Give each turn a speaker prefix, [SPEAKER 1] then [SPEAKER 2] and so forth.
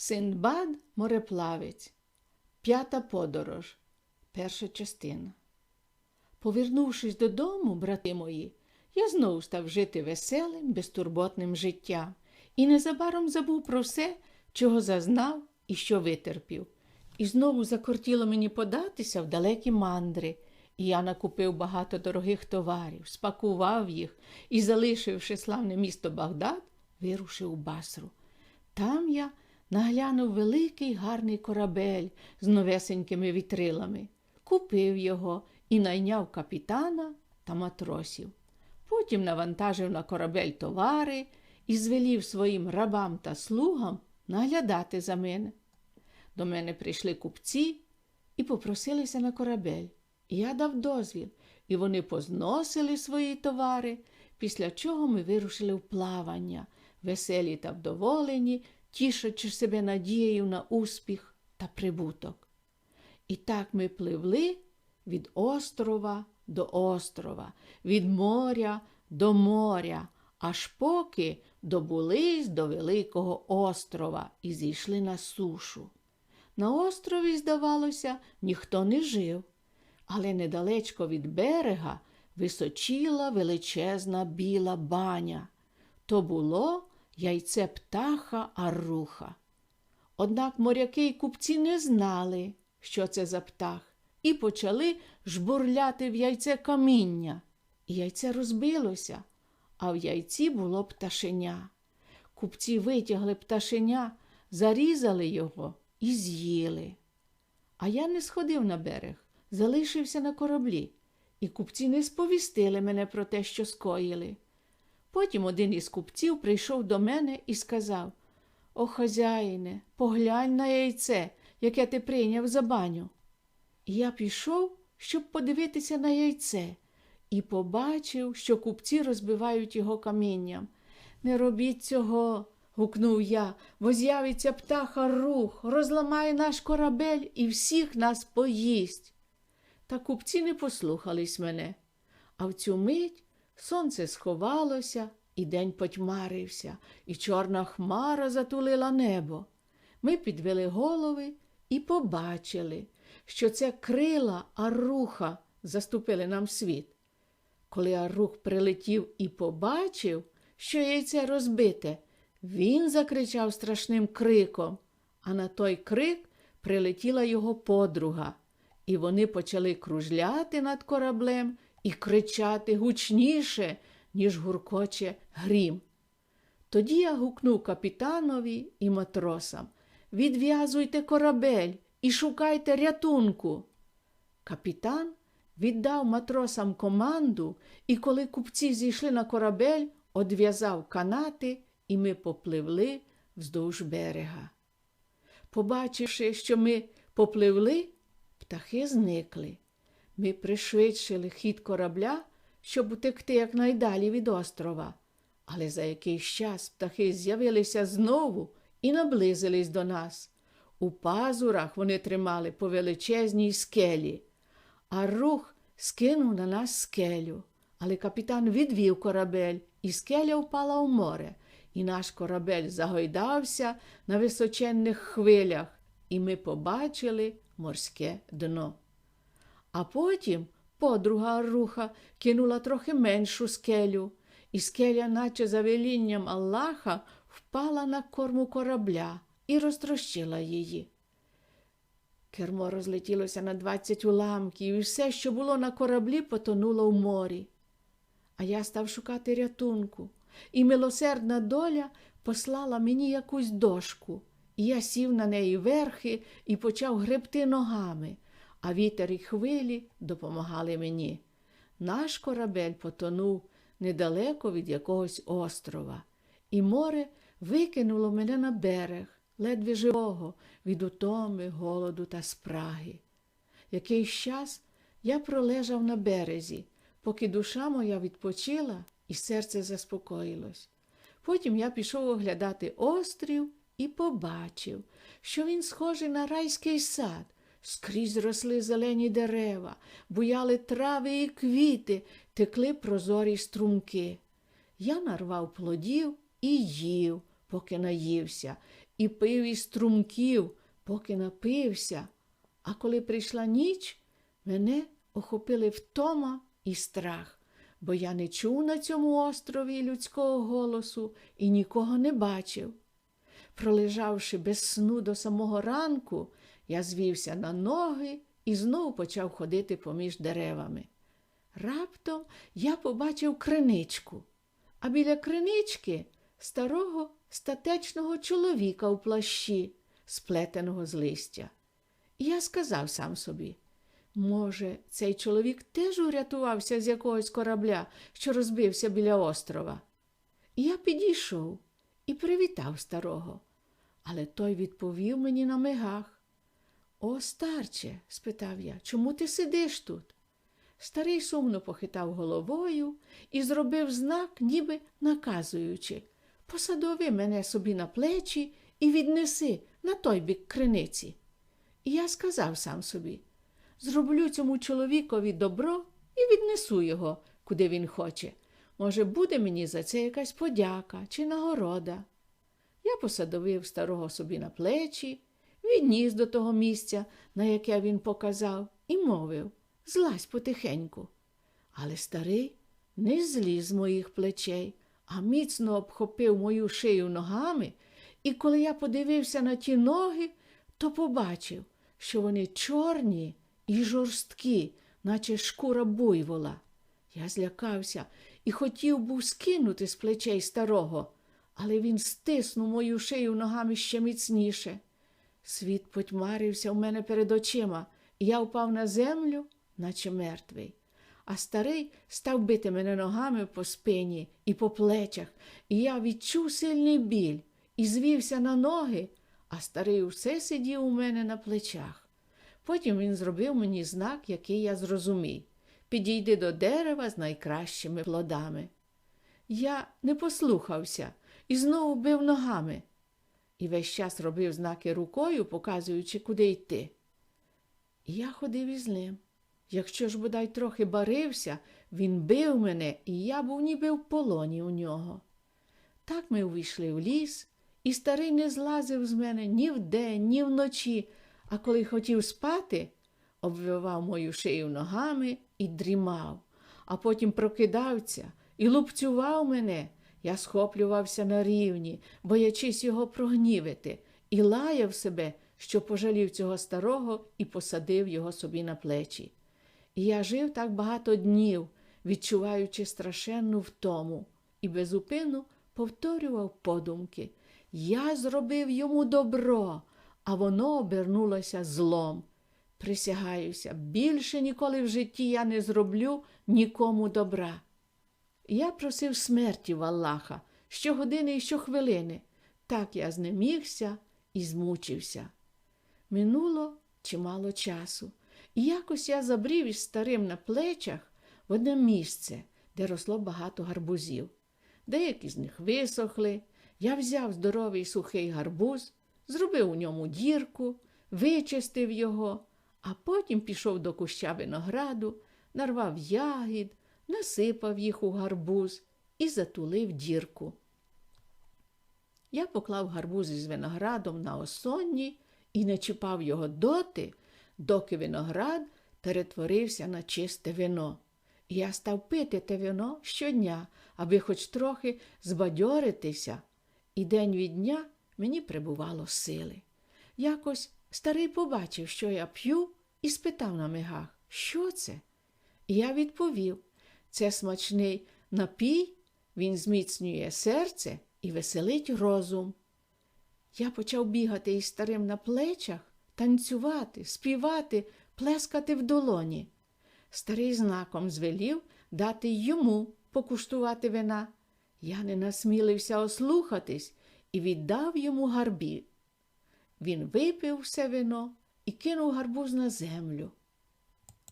[SPEAKER 1] Синдбад мореплавець. П'ята подорож. Перша частина. Повернувшись додому, брати мої, я знову став жити веселим, безтурботним життям і незабаром забув про все, чого зазнав і що витерпів. І знову закортіло мені податися в далекі мандри, і я накупив багато дорогих товарів, спакував їх і, залишивши славне місто Багдад, вирушив у Басру. Там я наглянув великий гарний корабель з новесенькими вітрилами, купив його і найняв капітана та матросів. Потім навантажив на корабель товари і звелів своїм рабам та слугам наглядати за мене. До мене прийшли купці і попросилися на корабель. Я дав дозвіл, і вони позносили свої товари, після чого ми вирушили в плавання, веселі та вдоволені, тішачи себе надією на успіх та прибуток. І так ми пливли від острова до острова, від моря до моря, аж поки добулись до Великого острова і зійшли на сушу. На острові, здавалося, ніхто не жив, але недалечко від берега височіла величезна біла баня. То було яйце птаха Аруха. Однак моряки й купці не знали, що це за птах, і почали жбурляти в яйце каміння. І яйце розбилося, а в яйці було пташеня. Купці витягли пташеня, зарізали його і з'їли. А я не сходив на берег, залишився на кораблі, і купці не сповістили мене про те, що скоїли. Потім один із купців прийшов до мене і сказав О, хазяїне, поглянь на яйце, яке ти прийняв за баню. Я пішов, щоб подивитися на яйце, і побачив, що купці розбивають його камінням. Не робіть цього, гукнув я, бо з'явиться птаха рух, розламає наш корабель і всіх нас поїсть. Та купці не послухались мене. А в цю мить сонце сховалося, і день потьмарився, і чорна хмара затулила небо. Ми підвели голови і побачили, що це крила Аруха заступили нам світ. Коли Арух прилетів і побачив, що яйце розбите, він закричав страшним криком, а на той крик прилетіла його подруга, і вони почали кружляти над кораблем і кричати гучніше, ніж гуркоче грім. Тоді я гукнув капітанові і матросам Відв'язуйте корабель і шукайте рятунку. Капітан віддав матросам команду, і коли купці зійшли на корабель, одв'язав канати, і ми попливли вздовж берега. Побачивши, що ми попливли, птахи зникли. Ми пришвидшили хід корабля, щоб утекти якнайдалі від острова. Але за якийсь час птахи з'явилися знову і наблизились до нас. У пазурах вони тримали по величезній скелі, а рух скинув на нас скелю. Але капітан відвів корабель, і скеля впала у море, і наш корабель загойдався на височенних хвилях, і ми побачили морське дно. А потім подруга руха кинула трохи меншу скелю, і скеля, наче за велінням Аллаха, впала на корму корабля і розтрощила її. Кермо розлетілося на двадцять уламків, і все, що було на кораблі, потонуло в морі. А я став шукати рятунку, і милосердна доля послала мені якусь дошку, і я сів на неї верхи і почав гребти ногами, а вітер і хвилі допомагали мені. Наш корабель потонув недалеко від якогось острова, і море викинуло мене на берег, ледве живого, від утоми, голоду та спраги. Якийсь час я пролежав на березі, поки душа моя відпочила і серце заспокоїлось. Потім я пішов оглядати острів і побачив, що він схожий на райський сад. Скрізь росли зелені дерева, буяли трави і квіти, текли прозорі струмки. Я нарвав плодів і їв, поки наївся, і пив із струмків, поки напився. А коли прийшла ніч, мене охопили втома і страх, бо я не чув на цьому острові людського голосу і нікого не бачив. Пролежавши без сну до самого ранку, я звівся на ноги і знову почав ходити поміж деревами. Раптом я побачив криничку, а біля кринички старого статечного чоловіка у плащі, сплетеного з листя. І я сказав сам собі, може, цей чоловік теж урятувався з якогось корабля, що розбився біля острова. І я підійшов і привітав старого, але той відповів мені на мигах. О, старче, спитав я, чому ти сидиш тут? Старий сумно похитав головою і зробив знак, ніби наказуючи посадови мене собі на плечі і віднеси на той бік криниці. І я сказав сам собі зроблю цьому чоловікові добро і віднесу його, куди він хоче. Може, буде мені за це якась подяка чи нагорода. Я посадовив старого собі на плечі, відніс до того місця, на яке він показав, і мовив злазь потихеньку. Але старий не зліз з моїх плечей, а міцно обхопив мою шию ногами, і коли я подивився на ті ноги, то побачив, що вони чорні і жорсткі, наче шкура буйвола. Я злякався і хотів був скинути з плечей старого, але він стиснув мою шию ногами ще міцніше. Світ потьмарився в мене перед очима, і я впав на землю, наче мертвий. А старий став бити мене ногами по спині і по плечах, і я відчув сильний біль і звівся на ноги, а старий усе сидів у мене на плечах. Потім він зробив мені знак, який я зрозумів підійди до дерева з найкращими плодами. Я не послухався і знову бив ногами, і весь час робив знаки рукою, показуючи, куди йти. І я ходив із ним. Якщо ж бодай трохи барився, він бив мене, і я був ніби в полоні у нього. Так ми увійшли в ліс, і старий не злазив з мене ні вдень, ні вночі, а коли хотів спати, обвивав мою шию ногами і дрімав, а потім прокидався і лупцював мене. Я схоплювався на рівні, боячись його прогнівити, і лаяв себе, що пожалів цього старого і посадив його собі на плечі. І я жив так багато днів, відчуваючи страшенну втому, і безупину повторював подумки. Я зробив йому добро, а воно обернулося злом. Присягаюся, більше ніколи в житті я не зроблю нікому добра. Я просив смерті в Аллаха щогодини і щохвилини. Так я знемігся і змучився. Минуло чимало часу, і якось я забрів із старим на плечах в одне місце, де росло багато гарбузів. Деякі з них висохли. Я взяв здоровий сухий гарбуз, зробив у ньому дірку, вичистив його, а потім пішов до куща винограду, нарвав ягід, насипав їх у гарбуз і затулив дірку. Я поклав гарбуз із виноградом на осонні і не чіпав його доти, доки виноград перетворився на чисте вино. І я став пити те вино щодня, аби хоч трохи збадьоритися, і день від дня мені прибувало сили. Якось старий побачив, що я п'ю, і спитав на мигах, що це? І я відповів це смачний напій, він зміцнює серце і веселить розум. Я почав бігати із старим на плечах, танцювати, співати, плескати в долоні. Старий знаком звелів дати йому покуштувати вина. Я не насмілився ослухатись і віддав йому гарбі. Він випив все вино і кинув гарбуз на землю.